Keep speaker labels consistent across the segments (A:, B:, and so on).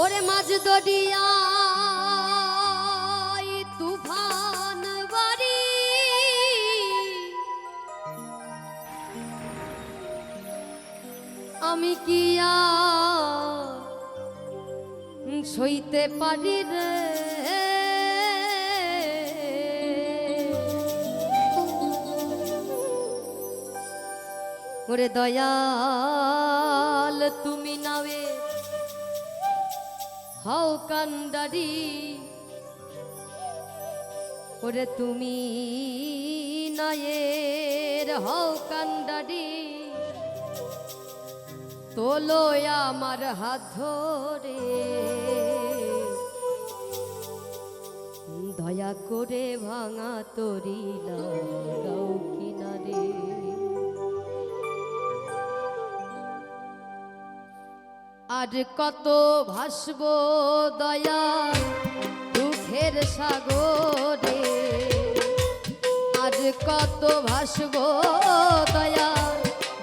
A: ওরে মাঝ দরিয়া তুফান বাড়ি। আমি কি সইতে পারি রে? ওরে দয়াল তুমি নাওয়ে হও কান্ডারি ওরে তুমি নায়ের হও কান্ডারি তোলো আমার হাত ধরে। দয়া করে ভাঙা তরি লাগাও কিনারে। আর কত ভাসব দয়া দুঃখের সাগরে। আর কত ভাসব দয়া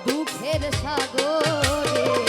A: দুঃখের সাগরে।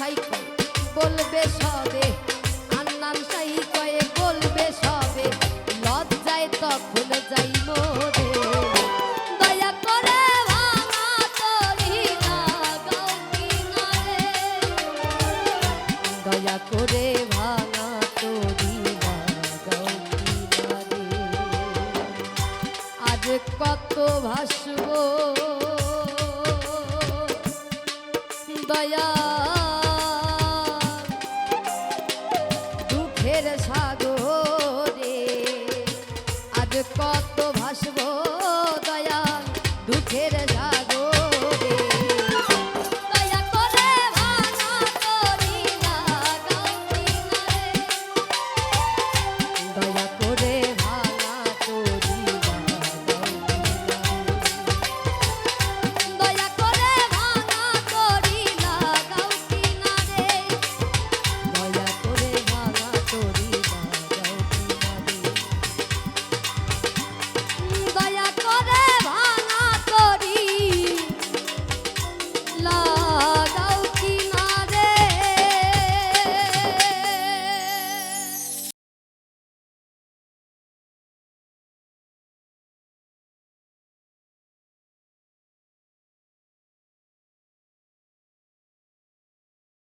A: সাই কয়, বলবে সবে। আন্নান সাই কয়ে, বলবে সবে। লজ্জায় তখন যাই মোরে। দয়া করে দয়া করে ভাঙা তরি লাগাও আজ কত ভাসব। দয়া কত ভাসবো?